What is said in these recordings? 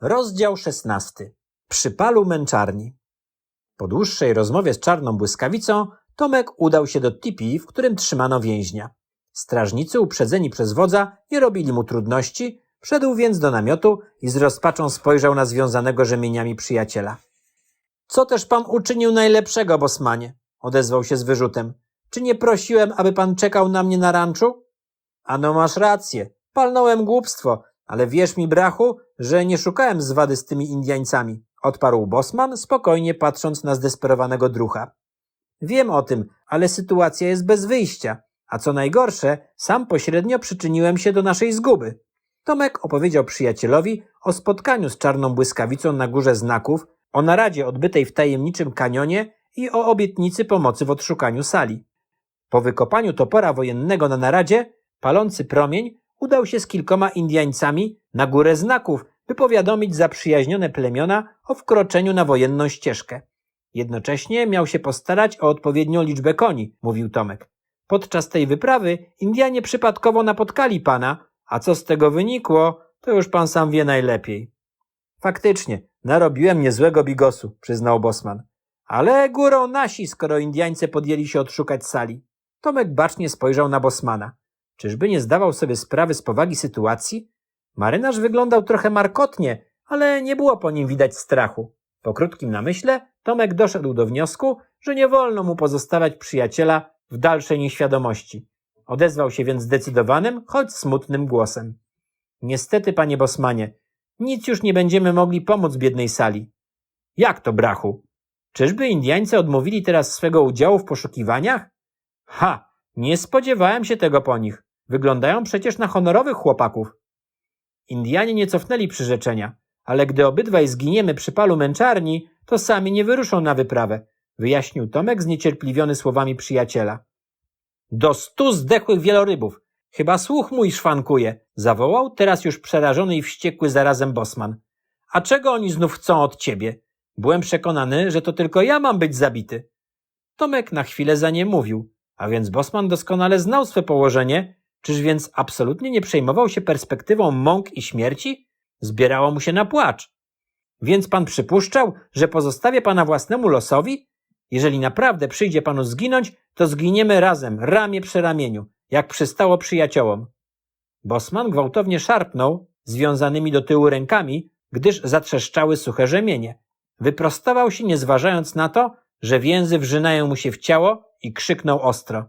Rozdział szesnasty. Przypalu męczarni. Po dłuższej rozmowie z czarną błyskawicą, Tomek udał się do tipi, w którym trzymano więźnia. Strażnicy, uprzedzeni przez wodza, nie robili mu trudności, wszedł więc do namiotu i z rozpaczą spojrzał na związanego rzemieniami przyjaciela. Co też pan uczynił najlepszego, bosmanie? Odezwał się z wyrzutem. Czy nie prosiłem, aby pan czekał na mnie na ranczu? Ano masz rację. Palnąłem głupstwo, ale wierz mi, brachu, że nie szukałem zwady z tymi Indiańcami, odparł Bosman, spokojnie patrząc na zdesperowanego drucha. Wiem o tym, ale sytuacja jest bez wyjścia, a co najgorsze, sam pośrednio przyczyniłem się do naszej zguby. Tomek opowiedział przyjacielowi o spotkaniu z czarną błyskawicą na górze znaków, o naradzie odbytej w tajemniczym kanionie i o obietnicy pomocy w odszukaniu sali. Po wykopaniu topora wojennego na naradzie, palący promień udał się z kilkoma Indiańcami na górę znaków, by powiadomić zaprzyjaźnione plemiona o wkroczeniu na wojenną ścieżkę. Jednocześnie miał się postarać o odpowiednią liczbę koni, mówił Tomek. Podczas tej wyprawy Indianie przypadkowo napotkali pana, a co z tego wynikło, to już pan sam wie najlepiej. Faktycznie, narobiłem niezłego bigosu, przyznał Bosman. Ale górą nasi, skoro Indiańcy podjęli się odszukać sali. Tomek bacznie spojrzał na Bosmana. Czyżby nie zdawał sobie sprawy z powagi sytuacji? Marynarz wyglądał trochę markotnie, ale nie było po nim widać strachu. Po krótkim namyśle Tomek doszedł do wniosku, że nie wolno mu pozostawać przyjaciela w dalszej nieświadomości. Odezwał się więc zdecydowanym, choć smutnym głosem. Niestety, panie Bosmanie, nic już nie będziemy mogli pomóc biednej sali. Jak to, brachu? Czyżby Indiańcy odmówili teraz swego udziału w poszukiwaniach? Ha! Nie spodziewałem się tego po nich. Wyglądają przecież na honorowych chłopaków. Indianie nie cofnęli przyrzeczenia, ale gdy obydwaj zginiemy przy palu męczarni, to sami nie wyruszą na wyprawę, wyjaśnił Tomek zniecierpliwiony słowami przyjaciela. Do stu zdechłych wielorybów. Chyba słuch mój szwankuje, zawołał teraz już przerażony i wściekły zarazem Bosman. A czego oni znów chcą od ciebie? Byłem przekonany, że to tylko ja mam być zabity. Tomek na chwilę za nie mówił, a więc Bosman doskonale znał swe położenie, czyż więc absolutnie nie przejmował się perspektywą mąk i śmierci? Zbierało mu się na płacz. Więc pan przypuszczał, że pozostawię pana własnemu losowi? Jeżeli naprawdę przyjdzie panu zginąć, to zginiemy razem, ramię przy ramieniu, jak przystało przyjaciołom. Bosman gwałtownie szarpnął związanymi do tyłu rękami, gdyż zatrzeszczały suche rzemienie. Wyprostował się, nie zważając na to, że więzy wrzynają mu się w ciało i krzyknął ostro.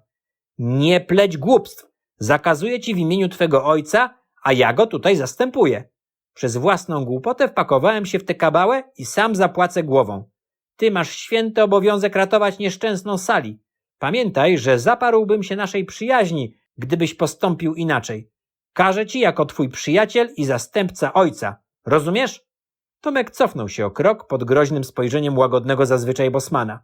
Nie pleć głupstw! Zakazuję ci w imieniu twego ojca, a ja go tutaj zastępuję. Przez własną głupotę wpakowałem się w tę kabałę i sam zapłacę głową. Ty masz święty obowiązek ratować nieszczęsną sali. Pamiętaj, że zaparłbym się naszej przyjaźni, gdybyś postąpił inaczej. Każę ci jako twój przyjaciel i zastępca ojca. Rozumiesz? Tomek cofnął się o krok pod groźnym spojrzeniem łagodnego zazwyczaj Bosmana.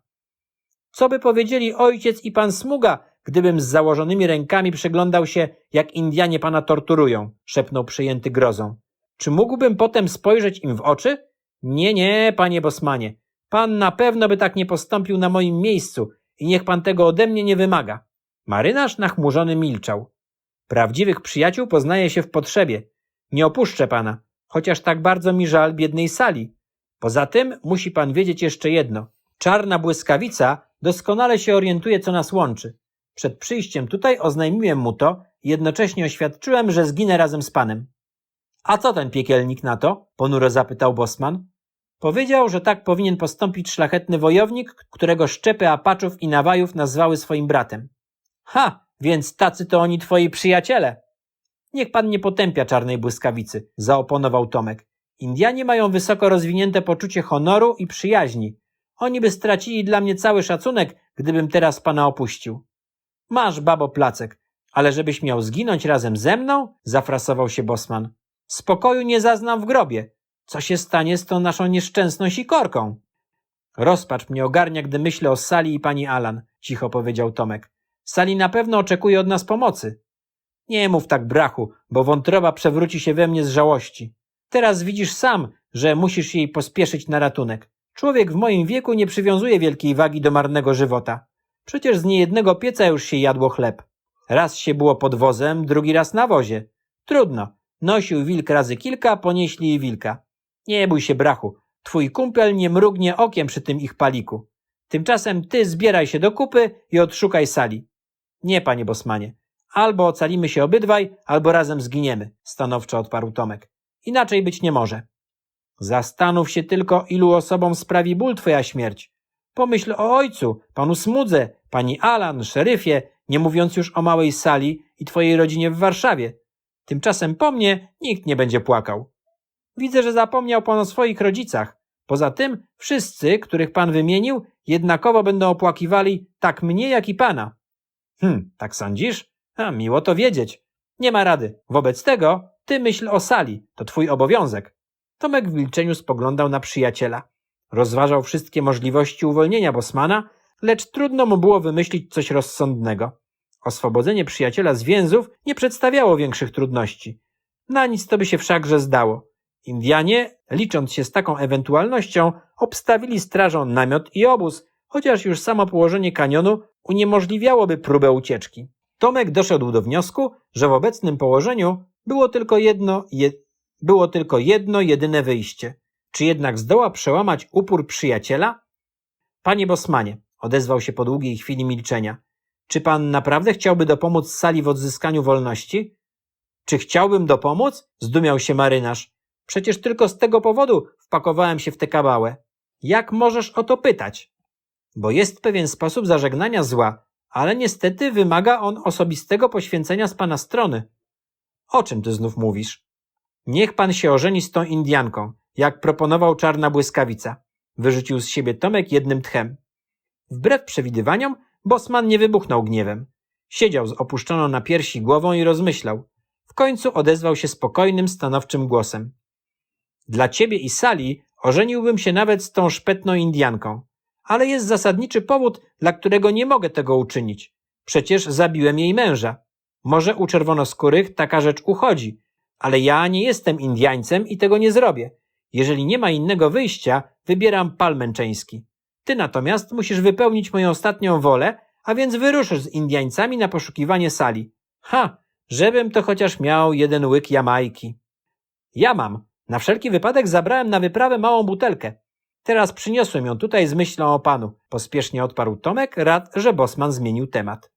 Co by powiedzieli ojciec i pan Smuga, gdybym z założonymi rękami przyglądał się, jak Indianie pana torturują? szepnął przejęty grozą. Czy mógłbym potem spojrzeć im w oczy? Nie, nie, panie Bosmanie. Pan na pewno by tak nie postąpił na moim miejscu i niech pan tego ode mnie nie wymaga. Marynarz nachmurzony milczał. Prawdziwych przyjaciół poznaje się w potrzebie. Nie opuszczę pana, chociaż tak bardzo mi żal biednej sali. Poza tym musi pan wiedzieć jeszcze jedno. Czarna błyskawica doskonale się orientuje, co nas łączy. Przed przyjściem tutaj oznajmiłem mu to jednocześnie oświadczyłem, że zginę razem z panem. A co ten piekielnik na to? ponuro zapytał Bosman. Powiedział, że tak powinien postąpić szlachetny wojownik, którego szczepy Apaczów i Nawajów nazwały swoim bratem. Ha, więc tacy to oni twoi przyjaciele. Niech pan nie potępia czarnej błyskawicy, zaoponował Tomek. Indianie mają wysoko rozwinięte poczucie honoru i przyjaźni. Oni by stracili dla mnie cały szacunek, gdybym teraz pana opuścił. Masz, babo, placek, ale żebyś miał zginąć razem ze mną? zafrasował się Bosman. Spokoju nie zaznam w grobie. Co się stanie z tą naszą nieszczęsną sikorką? Rozpacz mnie ogarnia, gdy myślę o Sali i pani Alan, cicho powiedział Tomek. Sali na pewno oczekuje od nas pomocy. Nie mów tak, brachu, bo wątroba przewróci się we mnie z żałości. Teraz widzisz sam, że musisz jej pospieszyć na ratunek. Człowiek w moim wieku nie przywiązuje wielkiej wagi do marnego żywota. Przecież z niejednego pieca już się jadło chleb. Raz się było pod wozem, drugi raz na wozie. Trudno. Nosił wilk razy kilka, ponieśli wilka. Nie bój się, brachu. Twój kumpel nie mrugnie okiem przy tym ich paliku. Tymczasem ty zbieraj się do kupy i odszukaj sali. Nie, panie Bosmanie. Albo ocalimy się obydwaj, albo razem zginiemy, stanowczo odparł Tomek. Inaczej być nie może. Zastanów się tylko, ilu osobom sprawi ból twoja śmierć. Pomyśl o ojcu, panu Smudze, pani Alan, szeryfie, nie mówiąc już o małej sali i twojej rodzinie w Warszawie. Tymczasem po mnie nikt nie będzie płakał. Widzę, że zapomniał pan o swoich rodzicach. Poza tym wszyscy, których pan wymienił, jednakowo będą opłakiwali tak mnie, jak i pana. Hm, tak sądzisz? A, miło to wiedzieć. Nie ma rady. Wobec tego ty myśl o sali. To twój obowiązek. Tomek w milczeniu spoglądał na przyjaciela. Rozważał wszystkie możliwości uwolnienia Bosmana, lecz trudno mu było wymyślić coś rozsądnego. Oswobodzenie przyjaciela z więzów nie przedstawiało większych trudności. Na nic to by się wszakże zdało. Indianie, licząc się z taką ewentualnością, obstawili strażą namiot i obóz, chociaż już samo położenie kanionu uniemożliwiałoby próbę ucieczki. Tomek doszedł do wniosku, że w obecnym położeniu było tylko jedno, je, było tylko jedno jedyne wyjście. Czy jednak zdoła przełamać upór przyjaciela? Panie Bosmanie, odezwał się po długiej chwili milczenia, czy pan naprawdę chciałby dopomóc sali w odzyskaniu wolności? Czy chciałbym dopomóc? Zdumiał się marynarz. Przecież tylko z tego powodu wpakowałem się w tę kabałę. Jak możesz o to pytać? Bo jest pewien sposób zażegnania zła, ale niestety wymaga on osobistego poświęcenia z pana strony. O czym ty znów mówisz? Niech pan się ożeni z tą Indianką, jak proponował czarna błyskawica. Wyrzucił z siebie Tomek jednym tchem. Wbrew przewidywaniom, Bosman nie wybuchnął gniewem. Siedział z opuszczoną na piersi głową i rozmyślał. W końcu odezwał się spokojnym, stanowczym głosem. Dla ciebie i Sali ożeniłbym się nawet z tą szpetną Indianką. Ale jest zasadniczy powód, dla którego nie mogę tego uczynić. Przecież zabiłem jej męża. Może u czerwonoskórych taka rzecz uchodzi, ale ja nie jestem Indiańcem i tego nie zrobię. Jeżeli nie ma innego wyjścia, wybieram pal męczeński. Ty natomiast musisz wypełnić moją ostatnią wolę, a więc wyruszysz z Indiańcami na poszukiwanie sali. Ha, żebym to chociaż miał jeden łyk Jamajki. Ja mam. Na wszelki wypadek zabrałem na wyprawę małą butelkę. Teraz przyniosłem ją tutaj z myślą o panu. Pospiesznie odparł Tomek, rad, że Bosman zmienił temat.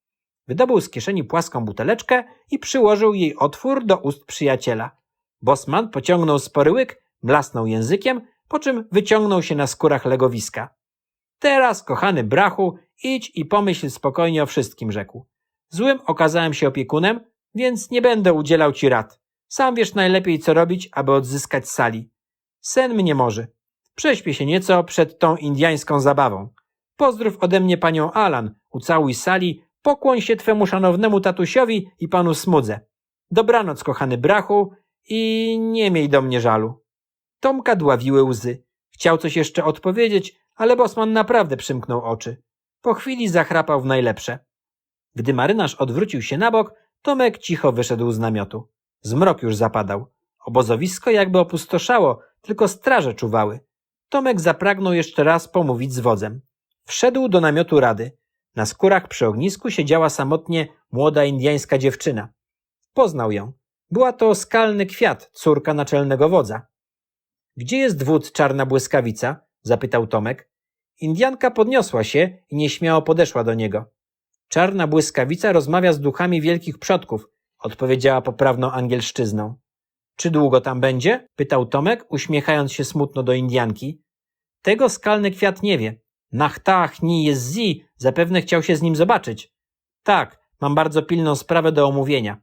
Wydobył z kieszeni płaską buteleczkę i przyłożył jej otwór do ust przyjaciela. Bosman pociągnął spory łyk, blasnął językiem, po czym wyciągnął się na skórach legowiska. Teraz, kochany brachu, idź i pomyśl spokojnie o wszystkim, rzekł. Złym okazałem się opiekunem, więc nie będę udzielał ci rad. Sam wiesz najlepiej, co robić, aby odzyskać sali. Sen mnie może. Prześpię się nieco przed tą indiańską zabawą. Pozdrów ode mnie panią Alan, ucałuj sali, pokłoń się twemu szanownemu tatusiowi i panu Smudze. Dobranoc, kochany brachu, i nie miej do mnie żalu. Tomka dławiły łzy. Chciał coś jeszcze odpowiedzieć, ale Bosman naprawdę przymknął oczy. Po chwili zachrapał w najlepsze. Gdy marynarz odwrócił się na bok, Tomek cicho wyszedł z namiotu. Zmrok już zapadał. Obozowisko jakby opustoszało, tylko straże czuwały. Tomek zapragnął jeszcze raz pomówić z wodzem. Wszedł do namiotu rady. Na skórach przy ognisku siedziała samotnie młoda indiańska dziewczyna. Poznał ją. Była to skalny kwiat, córka naczelnego wodza. Gdzie jest wódz czarna błyskawica? zapytał Tomek. Indianka podniosła się i nieśmiało podeszła do niego. Czarna błyskawica rozmawia z duchami wielkich przodków, odpowiedziała poprawną angielszczyzną. Czy długo tam będzie? pytał Tomek, uśmiechając się smutno do Indianki. Tego skalny kwiat nie wie. Nachtach ni jest zi, zapewne chciał się z nim zobaczyć. Tak, mam bardzo pilną sprawę do omówienia.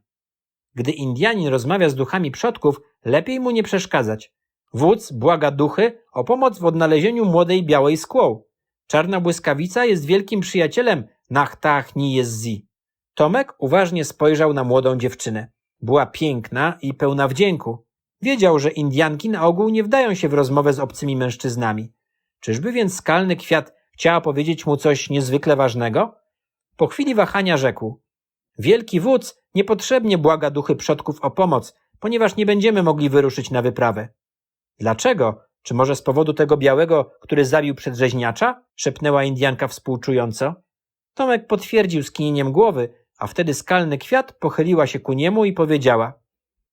Gdy Indianin rozmawia z duchami przodków, lepiej mu nie przeszkadzać. Wódz błaga duchy o pomoc w odnalezieniu młodej białej skłą. Czarna błyskawica jest wielkim przyjacielem Nachtach ni jest zi. Tomek uważnie spojrzał na młodą dziewczynę. Była piękna i pełna wdzięku. Wiedział, że Indianki na ogół nie wdają się w rozmowę z obcymi mężczyznami. Czyżby więc skalny kwiat chciała powiedzieć mu coś niezwykle ważnego? Po chwili wahania rzekł. Wielki wódz niepotrzebnie błaga duchy przodków o pomoc, ponieważ nie będziemy mogli wyruszyć na wyprawę. Dlaczego? Czy może z powodu tego białego, który zabił przedrzeźniacza? szepnęła Indianka współczująco. Tomek potwierdził skinieniem głowy, a wtedy skalny kwiat pochyliła się ku niemu i powiedziała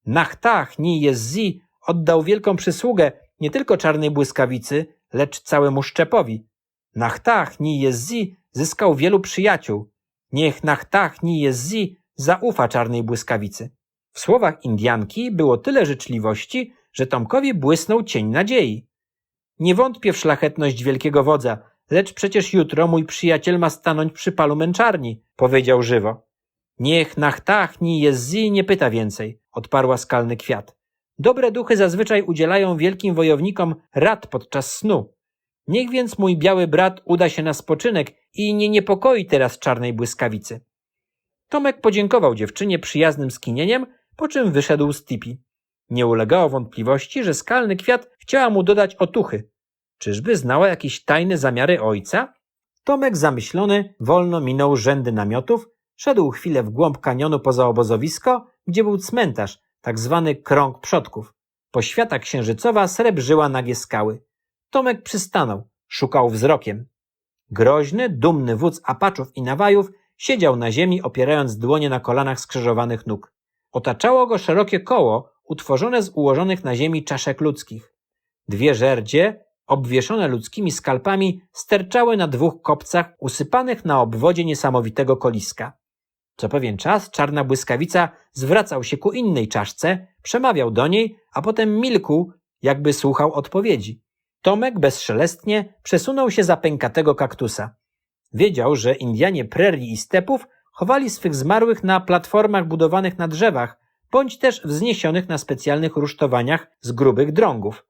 Nachtach ni jest zi oddał wielką przysługę, nie tylko czarnej błyskawicy, lecz całemu szczepowi. Nachtach ni Jezzi zyskał wielu przyjaciół. Niech Nachtach ni Jezzi zaufa czarnej błyskawicy. W słowach Indianki było tyle życzliwości, że Tomkowi błysnął cień nadziei. Nie wątpię w szlachetność wielkiego wodza, lecz przecież jutro mój przyjaciel ma stanąć przy palu męczarni, powiedział żywo. Niech Nachtach ni Jezzi nie pyta więcej, odparła skalny kwiat. Dobre duchy zazwyczaj udzielają wielkim wojownikom rad podczas snu. Niech więc mój biały brat uda się na spoczynek i nie niepokoi teraz czarnej błyskawicy. Tomek podziękował dziewczynie przyjaznym skinieniem, po czym wyszedł z tipi. Nie ulegało wątpliwości, że skalny kwiat chciała mu dodać otuchy. Czyżby znała jakieś tajne zamiary ojca? Tomek zamyślony wolno minął rzędy namiotów, szedł chwilę w głąb kanionu poza obozowisko, gdzie był cmentarz, tak zwany krąg przodków. Poświata księżycowa srebrzyła nagie skały. Tomek przystanął, szukał wzrokiem. Groźny, dumny wódz apaczów i nawajów siedział na ziemi, opierając dłonie na kolanach skrzyżowanych nóg. Otaczało go szerokie koło, utworzone z ułożonych na ziemi czaszek ludzkich. Dwie żerdzie, obwieszone ludzkimi skalpami, sterczały na dwóch kopcach usypanych na obwodzie niesamowitego koliska. Co pewien czas czarna błyskawica zwracał się ku innej czaszce, przemawiał do niej, a potem milkł, jakby słuchał odpowiedzi. Tomek bezszelestnie przesunął się za pękatego kaktusa. Wiedział, że Indianie prerii i stepów chowali swych zmarłych na platformach budowanych na drzewach, bądź też wzniesionych na specjalnych rusztowaniach z grubych drągów.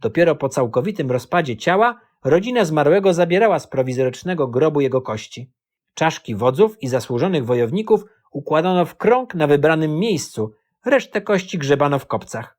Dopiero po całkowitym rozpadzie ciała rodzina zmarłego zabierała z prowizorycznego grobu jego kości. Czaszki wodzów i zasłużonych wojowników układano w krąg na wybranym miejscu, resztę kości grzebano w kopcach.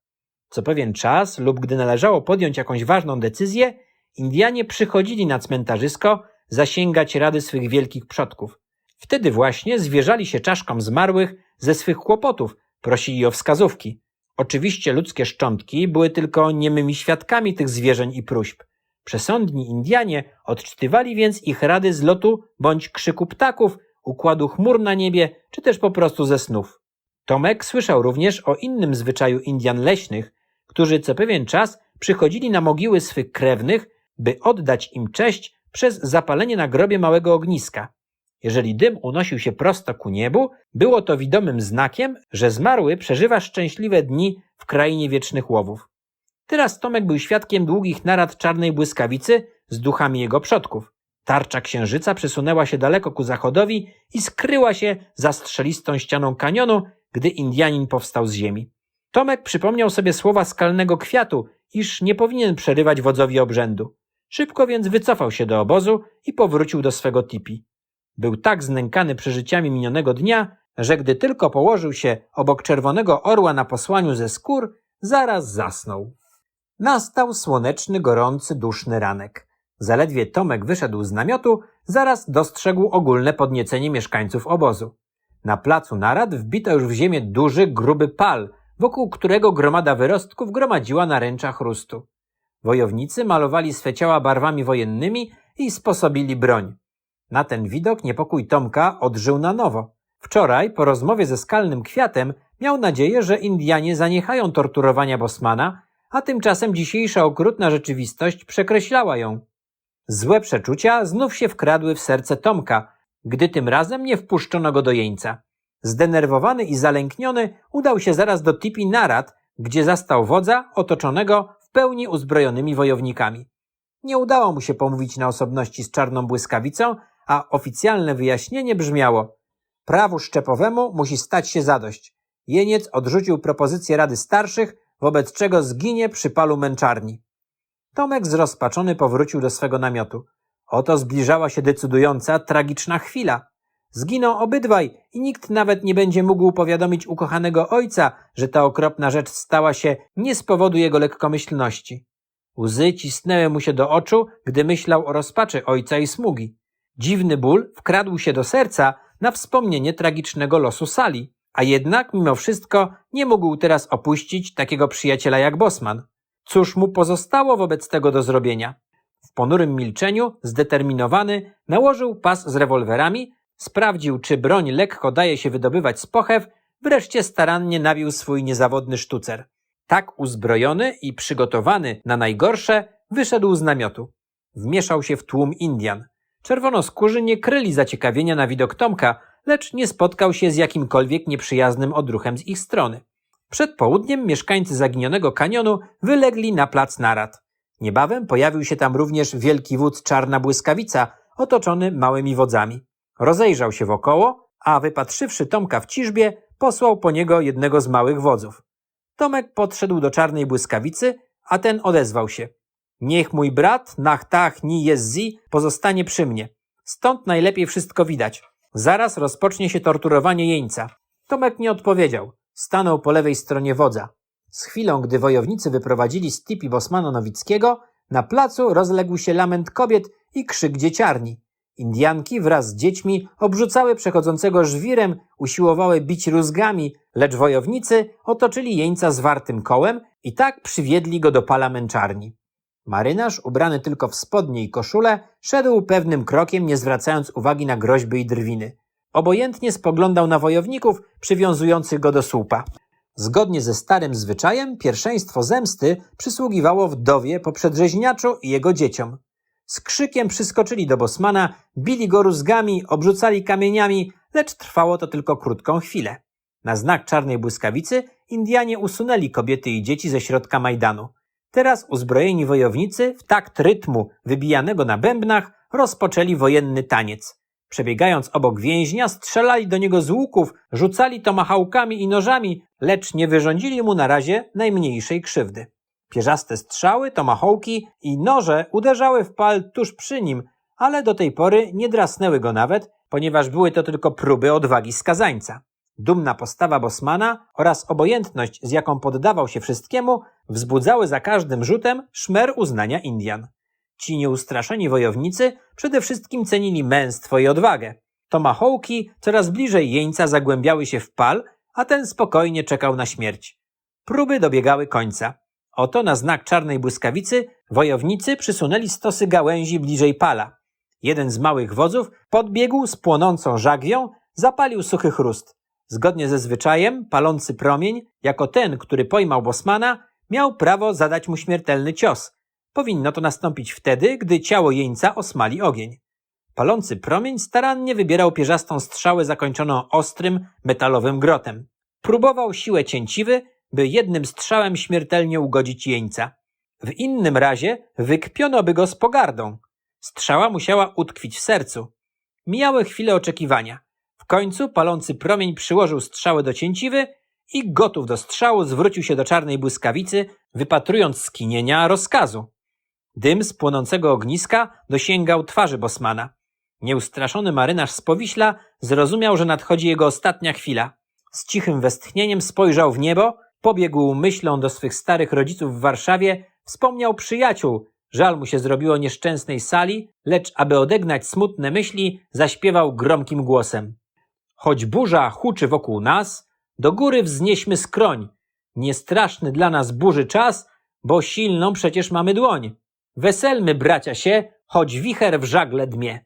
Co pewien czas lub gdy należało podjąć jakąś ważną decyzję, Indianie przychodzili na cmentarzysko zasięgać rady swych wielkich przodków. Wtedy właśnie zwierzali się czaszkom zmarłych ze swych kłopotów, prosili o wskazówki. Oczywiście ludzkie szczątki były tylko niemymi świadkami tych zwierzeń i próśb. Przesądni Indianie odczytywali więc ich rady z lotu bądź krzyku ptaków, układu chmur na niebie, czy też po prostu ze snów. Tomek słyszał również o innym zwyczaju Indian leśnych, którzy co pewien czas przychodzili na mogiły swych krewnych, by oddać im cześć przez zapalenie na grobie małego ogniska. Jeżeli dym unosił się prosto ku niebu, było to widomym znakiem, że zmarły przeżywa szczęśliwe dni w krainie wiecznych łowów. Teraz Tomek był świadkiem długich narad czarnej błyskawicy z duchami jego przodków. Tarcza księżyca przesunęła się daleko ku zachodowi i skryła się za strzelistą ścianą kanionu, gdy Indianin powstał z ziemi. Tomek przypomniał sobie słowa skalnego kwiatu, iż nie powinien przerywać wodzowi obrzędu. Szybko więc wycofał się do obozu i powrócił do swego tipi. Był tak znękany przeżyciami minionego dnia, że gdy tylko położył się obok czerwonego orła na posłaniu ze skór, zaraz zasnął. Nastał słoneczny, gorący, duszny ranek. Zaledwie Tomek wyszedł z namiotu, zaraz dostrzegł ogólne podniecenie mieszkańców obozu. Na placu narad wbito już w ziemię duży, gruby pal, wokół którego gromada wyrostków gromadziła naręcza chrustu. Wojownicy malowali swe ciała barwami wojennymi i sposobili broń. Na ten widok niepokój Tomka odżył na nowo. Wczoraj, po rozmowie ze skalnym kwiatem, miał nadzieję, że Indianie zaniechają torturowania Bosmana, a tymczasem dzisiejsza okrutna rzeczywistość przekreślała ją. Złe przeczucia znów się wkradły w serce Tomka, gdy tym razem nie wpuszczono go do jeńca. Zdenerwowany i zalękniony udał się zaraz do tipi narad, gdzie zastał wodza otoczonego w pełni uzbrojonymi wojownikami. Nie udało mu się pomówić na osobności z czarną błyskawicą, a oficjalne wyjaśnienie brzmiało prawu szczepowemu musi stać się zadość. Jeniec odrzucił propozycję Rady Starszych, wobec czego zginie przy palu męczarni. Tomek zrozpaczony powrócił do swego namiotu. Oto zbliżała się decydująca, tragiczna chwila. Zginą obydwaj i nikt nawet nie będzie mógł powiadomić ukochanego ojca, że ta okropna rzecz stała się nie z powodu jego lekkomyślności. Łzy cisnęły mu się do oczu, gdy myślał o rozpaczy ojca i smugi. Dziwny ból wkradł się do serca na wspomnienie tragicznego losu Sali, a jednak mimo wszystko nie mógł teraz opuścić takiego przyjaciela jak Bosman. Cóż mu pozostało wobec tego do zrobienia? W ponurym milczeniu, zdeterminowany, nałożył pas z rewolwerami, sprawdził, czy broń lekko daje się wydobywać z pochew, wreszcie starannie nabił swój niezawodny sztucer. Tak uzbrojony i przygotowany na najgorsze, wyszedł z namiotu. Wmieszał się w tłum Indian. Czerwonoskórzy nie kryli zaciekawienia na widok Tomka, lecz nie spotkał się z jakimkolwiek nieprzyjaznym odruchem z ich strony. Przed południem mieszkańcy zaginionego kanionu wylegli na plac narad. Niebawem pojawił się tam również wielki wódz Czarna Błyskawica, otoczony małymi wodzami. Rozejrzał się wokoło, a wypatrzywszy Tomka w ciżbie, posłał po niego jednego z małych wodzów. Tomek podszedł do Czarnej Błyskawicy, a ten odezwał się. Niech mój brat, Nachtach Ni Jezzi, pozostanie przy mnie. Stąd najlepiej wszystko widać. Zaraz rozpocznie się torturowanie jeńca. Tomek nie odpowiedział. Stanął po lewej stronie wodza. Z chwilą, gdy wojownicy wyprowadzili z tipi Bosmana Nowickiego, na placu rozległ się lament kobiet i krzyk dzieciarni. Indianki wraz z dziećmi obrzucały przechodzącego żwirem, usiłowały bić rózgami, lecz wojownicy otoczyli jeńca zwartym kołem i tak przywiedli go do pala męczarni. Marynarz, ubrany tylko w spodnie i koszulę, szedł pewnym krokiem, nie zwracając uwagi na groźby i drwiny. Obojętnie spoglądał na wojowników przywiązujących go do słupa. Zgodnie ze starym zwyczajem, pierwszeństwo zemsty przysługiwało wdowie po przedrzeźniaczu i jego dzieciom. Z krzykiem przyskoczyli do Bosmana, bili go rózgami, obrzucali kamieniami, lecz trwało to tylko krótką chwilę. Na znak czarnej błyskawicy Indianie usunęli kobiety i dzieci ze środka Majdanu. Teraz uzbrojeni wojownicy w takt rytmu wybijanego na bębnach rozpoczęli wojenny taniec. Przebiegając obok więźnia, strzelali do niego z łuków, rzucali tomahałkami i nożami, lecz nie wyrządzili mu na razie najmniejszej krzywdy. Pierzaste strzały, tomahawki i noże uderzały w pal tuż przy nim, ale do tej pory nie drasnęły go nawet, ponieważ były to tylko próby odwagi skazańca. Dumna postawa Bosmana oraz obojętność, z jaką poddawał się wszystkiemu, wzbudzały za każdym rzutem szmer uznania Indian. Ci nieustraszeni wojownicy przede wszystkim cenili męstwo i odwagę. Tomahawki coraz bliżej jeńca zagłębiały się w pal, a ten spokojnie czekał na śmierć. Próby dobiegały końca. Oto na znak czarnej błyskawicy wojownicy przysunęli stosy gałęzi bliżej pala. Jeden z małych wodzów podbiegł z płonącą żagwią, zapalił suchy chrust. Zgodnie ze zwyczajem, palący promień, jako ten, który pojmał Bosmana, miał prawo zadać mu śmiertelny cios. Powinno to nastąpić wtedy, gdy ciało jeńca osmali ogień. Palący promień starannie wybierał pierzastą strzałę zakończoną ostrym, metalowym grotem. Próbował siłę cięciwy, by jednym strzałem śmiertelnie ugodzić jeńca. W innym razie wykpiono by go z pogardą. Strzała musiała utkwić w sercu. Mijały chwile oczekiwania. W końcu palący promień przyłożył strzałę do cięciwy i gotów do strzału zwrócił się do czarnej błyskawicy, wypatrując skinienia rozkazu. Dym z płonącego ogniska dosięgał twarzy Bosmana. Nieustraszony marynarz z Powiśla zrozumiał, że nadchodzi jego ostatnia chwila. Z cichym westchnieniem spojrzał w niebo, pobiegł myślą do swych starych rodziców w Warszawie, wspomniał przyjaciół, żal mu się zrobiło nieszczęsnej sali, lecz aby odegnać smutne myśli, zaśpiewał gromkim głosem. Choć burza huczy wokół nas, do góry wznieśmy skroń. Niestraszny dla nas burzy czas, bo silną przecież mamy dłoń. Weselmy, bracia się, choć wicher w żagle dmie.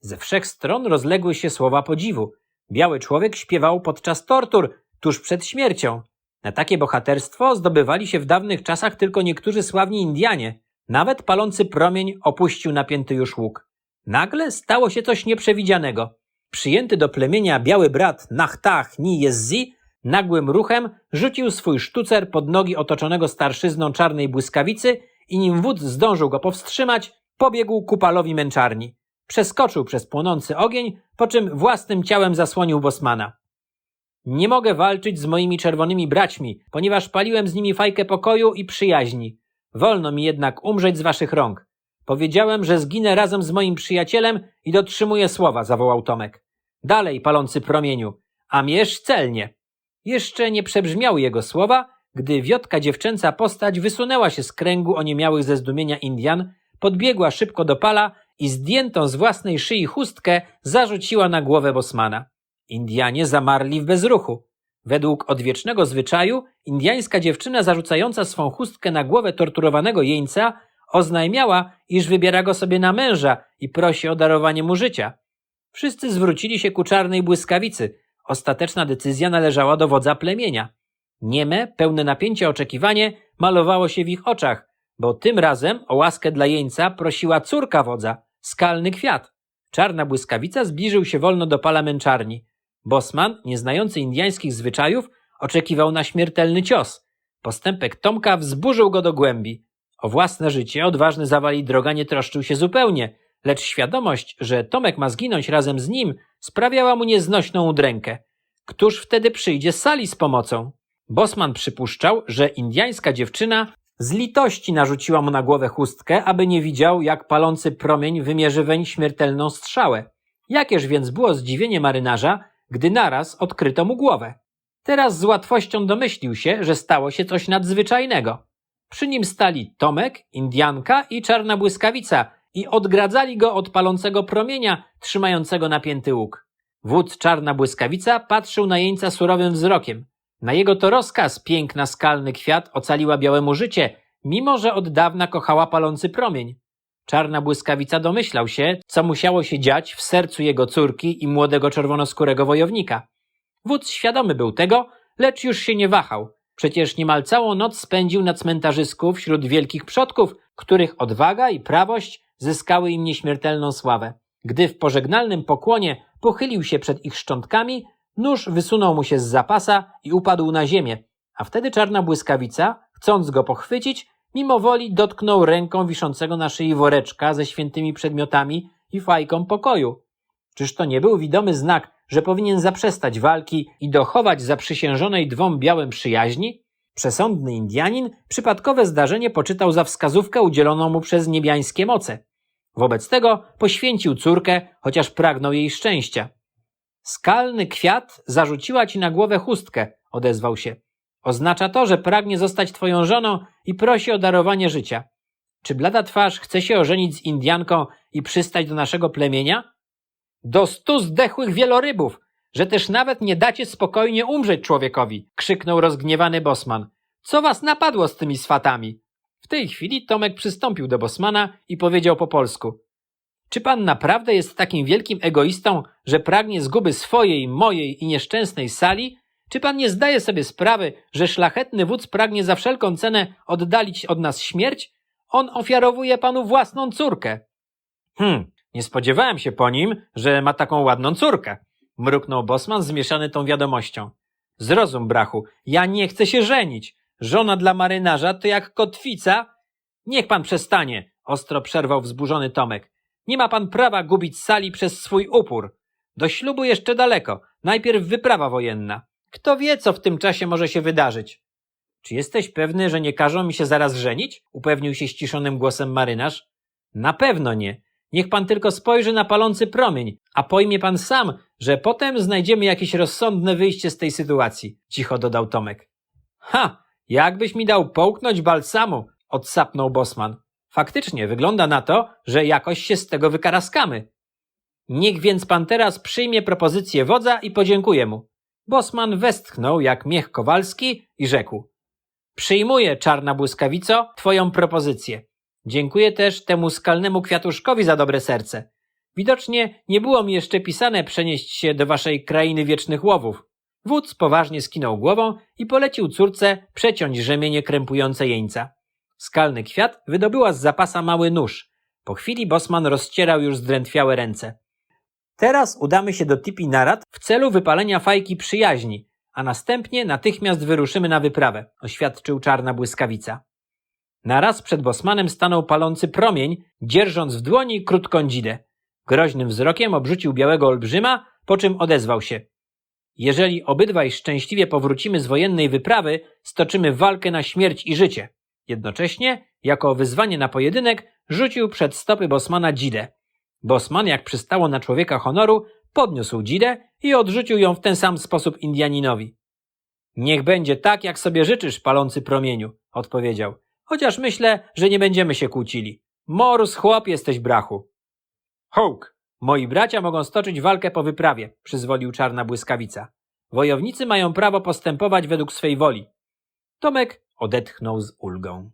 Ze wszech stron rozległy się słowa podziwu. Biały człowiek śpiewał podczas tortur, tuż przed śmiercią. Na takie bohaterstwo zdobywali się w dawnych czasach tylko niektórzy sławni Indianie. Nawet palący promień opuścił napięty już łuk. Nagle stało się coś nieprzewidzianego. Przyjęty do plemienia biały brat Nachtach Ni Jezzi nagłym ruchem rzucił swój sztucer pod nogi otoczonego starszyzną czarnej błyskawicy i nim wódz zdążył go powstrzymać, pobiegł ku palowi męczarni. Przeskoczył przez płonący ogień, po czym własnym ciałem zasłonił Bosmana. Nie mogę walczyć z moimi czerwonymi braćmi, ponieważ paliłem z nimi fajkę pokoju i przyjaźni. Wolno mi jednak umrzeć z waszych rąk. Powiedziałem, że zginę razem z moim przyjacielem i dotrzymuję słowa, zawołał Tomek. Dalej, palący promieniu, a mierz celnie. Jeszcze nie przebrzmiały jego słowa, gdy wiotka dziewczęca postać wysunęła się z kręgu oniemiałych ze zdumienia Indian, podbiegła szybko do pala i zdjętą z własnej szyi chustkę zarzuciła na głowę Bosmana. Indianie zamarli w bezruchu. Według odwiecznego zwyczaju, indiańska dziewczyna zarzucająca swą chustkę na głowę torturowanego jeńca oznajmiała, iż wybiera go sobie na męża i prosi o darowanie mu życia. Wszyscy zwrócili się ku czarnej błyskawicy. Ostateczna decyzja należała do wodza plemienia. Nieme, pełne napięcia oczekiwanie malowało się w ich oczach, bo tym razem o łaskę dla jeńca prosiła córka wodza, skalny kwiat. Czarna błyskawica zbliżył się wolno do pala męczarni. Bosman, nieznający indiańskich zwyczajów, oczekiwał na śmiertelny cios. Postępek Tomka wzburzył go do głębi. O własne życie odważny zawali droga nie troszczył się zupełnie, lecz świadomość, że Tomek ma zginąć razem z nim, sprawiała mu nieznośną udrękę. Któż wtedy przyjdzie z sali z pomocą? Bosman przypuszczał, że indiańska dziewczyna z litości narzuciła mu na głowę chustkę, aby nie widział, jak palący promień wymierzy weń śmiertelną strzałę. Jakież więc było zdziwienie marynarza, gdy naraz odkryto mu głowę. Teraz z łatwością domyślił się, że stało się coś nadzwyczajnego. Przy nim stali Tomek, Indianka i czarna błyskawica i odgradzali go od palącego promienia, trzymającego napięty łuk. Wódz czarna błyskawica patrzył na jeńca surowym wzrokiem. Na jego to rozkaz piękna skalny kwiat ocaliła białemu życie, mimo że od dawna kochała palący promień. Czarna błyskawica domyślał się, co musiało się dziać w sercu jego córki i młodego czerwonoskórego wojownika. Wódz świadomy był tego, lecz już się nie wahał. Przecież niemal całą noc spędził na cmentarzysku wśród wielkich przodków, których odwaga i prawość zyskały im nieśmiertelną sławę. Gdy w pożegnalnym pokłonie pochylił się przed ich szczątkami, nóż wysunął mu się z zapasa i upadł na ziemię, a wtedy czarna błyskawica, chcąc go pochwycić, mimo woli dotknął ręką wiszącego na szyi woreczka ze świętymi przedmiotami i fajką pokoju. Czyż to nie był widomy znak, że powinien zaprzestać walki i dochować zaprzysiężonej dwom białym przyjaźni? Przesądny Indianin przypadkowe zdarzenie poczytał za wskazówkę udzieloną mu przez niebiańskie moce. Wobec tego poświęcił córkę, chociaż pragnął jej szczęścia. Skalny kwiat zarzuciła ci na głowę chustkę, odezwał się. Oznacza to, że pragnie zostać twoją żoną i prosi o darowanie życia. Czy blada twarz chce się ożenić z Indianką i przystać do naszego plemienia? Do stu zdechłych wielorybów, że też nawet nie dacie spokojnie umrzeć człowiekowi, krzyknął rozgniewany bosman. Co was napadło z tymi swatami? W tej chwili Tomek przystąpił do bosmana i powiedział po polsku. Czy pan naprawdę jest takim wielkim egoistą, że pragnie zguby swojej, mojej i nieszczęsnej sali? Czy pan nie zdaje sobie sprawy, że szlachetny wódz pragnie za wszelką cenę oddalić od nas śmierć? On ofiarowuje panu własną córkę. Hm, nie spodziewałem się po nim, że ma taką ładną córkę. Mruknął Bosman zmieszany tą wiadomością. Zrozum, brachu, ja nie chcę się żenić. Żona dla marynarza to jak kotwica. Niech pan przestanie, ostro przerwał wzburzony Tomek. Nie ma pan prawa gubić sali przez swój upór. Do ślubu jeszcze daleko. Najpierw wyprawa wojenna. Kto wie, co w tym czasie może się wydarzyć? Czy jesteś pewny, że nie każą mi się zaraz żenić? Upewnił się ściszonym głosem marynarz. Na pewno nie. Niech pan tylko spojrzy na palący promień, a pojmie pan sam, że potem znajdziemy jakieś rozsądne wyjście z tej sytuacji, cicho dodał Tomek. Ha! Jakbyś mi dał połknąć balsamu, odsapnął Bosman. Faktycznie, wygląda na to, że jakoś się z tego wykaraskamy. Niech więc pan teraz przyjmie propozycję wodza i podziękuję mu. Bosman westchnął jak miech kowalski i rzekł. Przyjmuję, czarna błyskawico, twoją propozycję. Dziękuję też temu skalnemu kwiatuszkowi za dobre serce. Widocznie nie było mi jeszcze pisane przenieść się do waszej krainy wiecznych łowów. Wódz poważnie skinął głową i polecił córce przeciąć rzemienie krępujące jeńca. Skalny kwiat wydobyła z zapasa mały nóż. Po chwili Bosman rozcierał już zdrętwiałe ręce. Teraz udamy się do Tipi Narad w celu wypalenia fajki przyjaźni, a następnie natychmiast wyruszymy na wyprawę, oświadczył czarna błyskawica. Naraz przed Bosmanem stanął palący promień, dzierżąc w dłoni krótką dzidę. Groźnym wzrokiem obrzucił białego olbrzyma, po czym odezwał się. Jeżeli obydwaj szczęśliwie powrócimy z wojennej wyprawy, stoczymy walkę na śmierć i życie. Jednocześnie, jako wyzwanie na pojedynek, rzucił przed stopy Bosmana dzidę. Bosman, jak przystało na człowieka honoru, podniósł dzidę i odrzucił ją w ten sam sposób Indianinowi. Niech będzie tak, jak sobie życzysz, palący promieniu, odpowiedział. Chociaż myślę, że nie będziemy się kłócili. Morus chłop jesteś, brachu. Hołk! Moi bracia mogą stoczyć walkę po wyprawie, przyzwolił czarna błyskawica. Wojownicy mają prawo postępować według swej woli. Tomek odetchnął z ulgą.